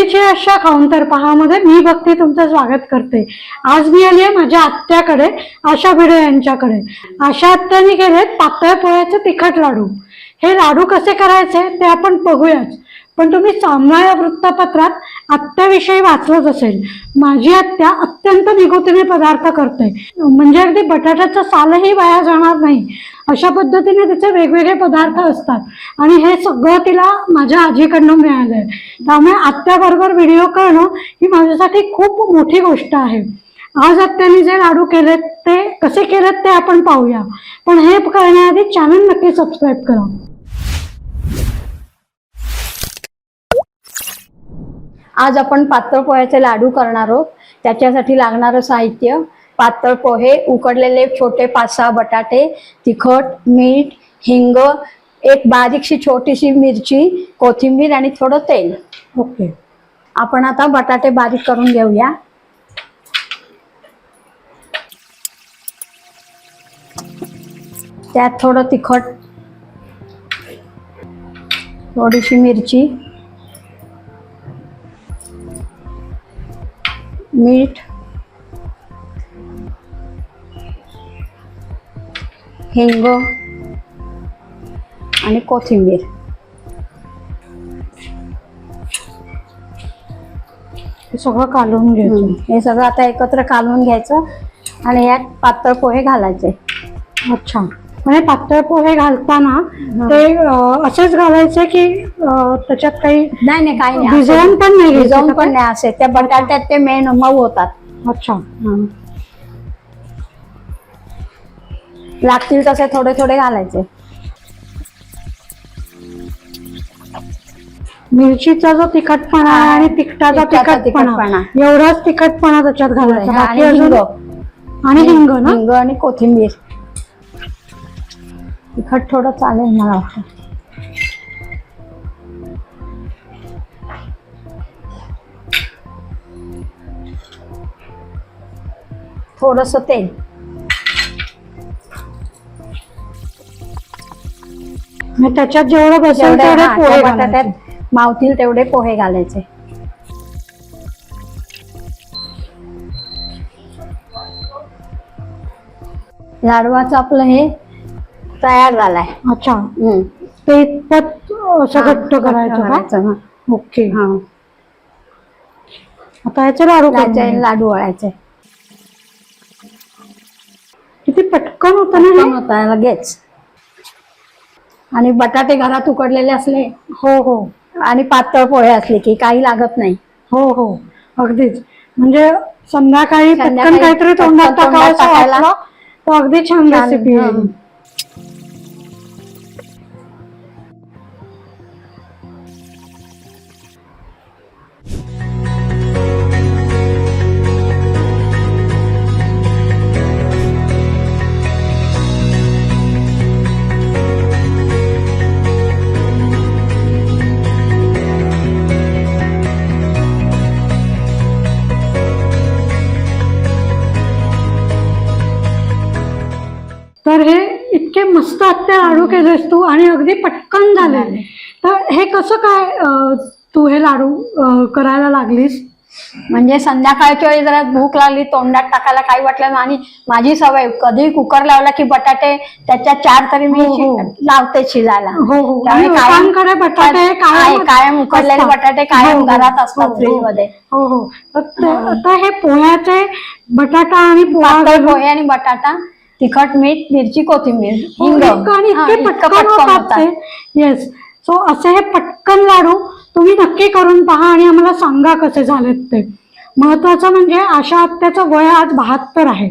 अशा काउंटर पहामध्ये मी भक्ती तुमचं स्वागत करते. आज मी आली आहे माझ्या आत्याकडे आशा भिडे यांच्याकडे. आशा आत्याने केलेत पातळ पोळ्याचे तिखट लाडू. हे लाडू कसे करायचे ते आपण बघूयाच. पण तुम्ही सामना या वृत्तपत्रात आत्याविषयी वाचलंच असेल. माझी आत्या अत्यंत निगुतीने पदार्थ करते. म्हणजे अगदी बटाट्याचं सालही वाया जाणार नाही. अशा पद्धतीने तिचे वेगवेगळे पदार्थ असतात. आणि हे सगळं तिला माझ्या आजीकडनं मिळालंय. त्यामुळे आत्याबरोबर व्हिडिओ करणं ही माझ्यासाठी खूप मोठी गोष्ट आहे. आज आत्याने जे लाडू केलेत ते कसे केलेत ते आपण पाहूया. पण हे करण्याआधी चॅनल नक्की सबस्क्राईब करा. आज आपण पातळ पोह्याचे लाडू करणार आहोत. त्याच्यासाठी लागणारं साहित्य. पातळ पोहे उकडलेले छोटे पाच सहा बटाटे तिखट मीठ हिंग एक बारीकशी छोटीशी मिरची कोथिंबीर आणि थोडं तेल. ओके. आपण आता बटाटे बारीक करून घेऊया. त्यात थोडं तिखट थोडीशी मिरची मीठ. हिंग. आणि कोथिंबीर. हे सगळं कालवून घ्यायचं. हे सगळं आता एकत्र कालवून घ्यायचं आणि यात पातळ पोहे घालायचे. अच्छा. म्हणजे पातळ पोहे घालताना ते असेच घालायचे की त्याच्यात काही नाही नाही काही नाही. भिजवून पण नाही भिजवून पण? नाही असे. त्या बटाट्यात ते मेन मऊ होतात. अच्छा. लागतील तसे थोडे थोडे घालायचे. मिरचीचा जो तिखटपणा आणि तिखटाचा तिखटपणा. एवढाच तिखटपणा त्याच्यात घालायचा. आणि हिंग आणि कोथिंबीर. तिखट थोडं चालेल मला वाटतं. थोडस तेल. मग त्याच्यात जेवढं बसेल तेवढे पोहे. बटाट्यात मावतील तेवढे पोहे घालायचे. लाडवाचं आपलं हे तयार झालाय अच्छा हम्म. ते इतपत असं हा, घट्ट करायचं का करायचं, हा. ओके हा. आता याचे लाडू करून. लाडू वळायचे किती पटकन होतं ना होता लगेच आणि बटाटे घरात उकडलेले असले हो हो आणि पातळ पोहे असले की काही लागत नाही हो हो अगदीच म्हणजे संध्याकाळी पटकन संध्याकाळी काहीतरी पटकन तोंडात टाकावं टाकायला. तर अगदी छान छान, रेसिपी आहे हं. मस्त आत्ता लाडू केलेस तू आणि अगदी पटकन झाले तर हे कसं काय तू हे लाडू करायला लागलीस म्हणजे संध्याकाळच्या वेळी जरा भूक लागली तोंडात टाकायला काही वाटलं नाही. आणि माझी सवय कधी कुकर लावला की बटाटे त्याच्यात चार तरी मी हो, हो. लावते शिजायला हो कायम- उकडलेले. बटाटे कायम. घरात असतात हो. फ्रीजमध्ये. हो हो हे पोह्याचे बटाटा आणि पोहे आणि बटाटा तिखट मीठ मिरची कोथिंबीर हो, हिंग. आणि हा, इतके इतकं पटकन होतात ते येस सो असे हे पटकन लाडू तुम्ही नक्की करून पहा आणि आम्हाला सांगा कसे झालेत ते. महत्वाचं म्हणजे आशा आत्याचं वय आज बहात्तर आहे.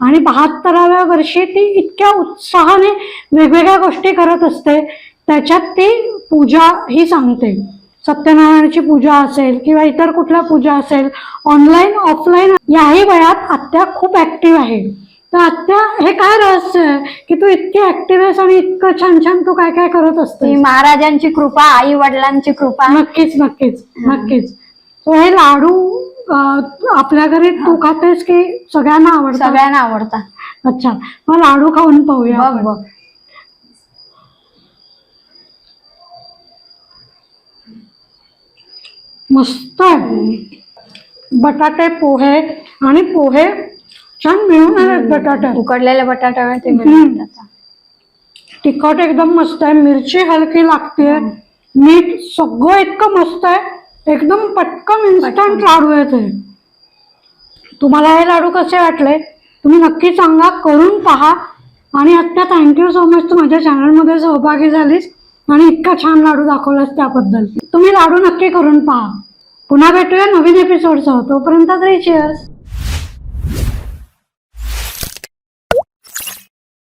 आणि बहात्तराव्या वर्षी ती इतक्या उत्साहाने वेगवेगळ्या गोष्टी करत असते. त्याच्यात ती पूजा ही सांगते. सत्यनारायणाची पूजा असेल किंवा इतर कुठल्या पूजा असेल ऑनलाईन ऑफलाईन याही वयात आत्या खूप ऍक्टिव्ह आहे. तर आत्या हे काय रहस्य आहे? की तू इतकी ऍक्टिव्ह आहेस आणि इतकं छान छान तू काय काय करत असते महाराजांची कृपा आई वडिलांची कृपा. नक्कीच नक्कीच नक्कीच. So हे लाडू अं, आपल्या घरी तू खातेस की सगळ्यांना आवडतात? सगळ्यांना आवडतात. अच्छा मग लाडू खाऊन पाहूया बघ आपण. बघ. मस्त आहे. बटाटे पोहे आणि पोहे छान मिळून आलेत बटाटे. उकडलेल्या बटाट्यामुळे ते. तिखट एकदम मस्त आहे मिरची हलकी लागते मीठ सगळं इतकं मस्त आहे एकदम पटकन इन्स्टंट लाडू आहे ते तुम्हाला हे लाडू कसे वाटले तुम्ही नक्की सांगा करून पहा. आणि आत्ता थँक्यू सो मच तू माझ्या चॅनलमध्ये सहभागी झालीस आणि इतका छान लाडू दाखवलास त्याबद्दल. तुम्ही लाडू नक्की करून पहा. पुन्हा भेटूया नवीन एपिसोडसह तोपर्यंत तरी चेअर्स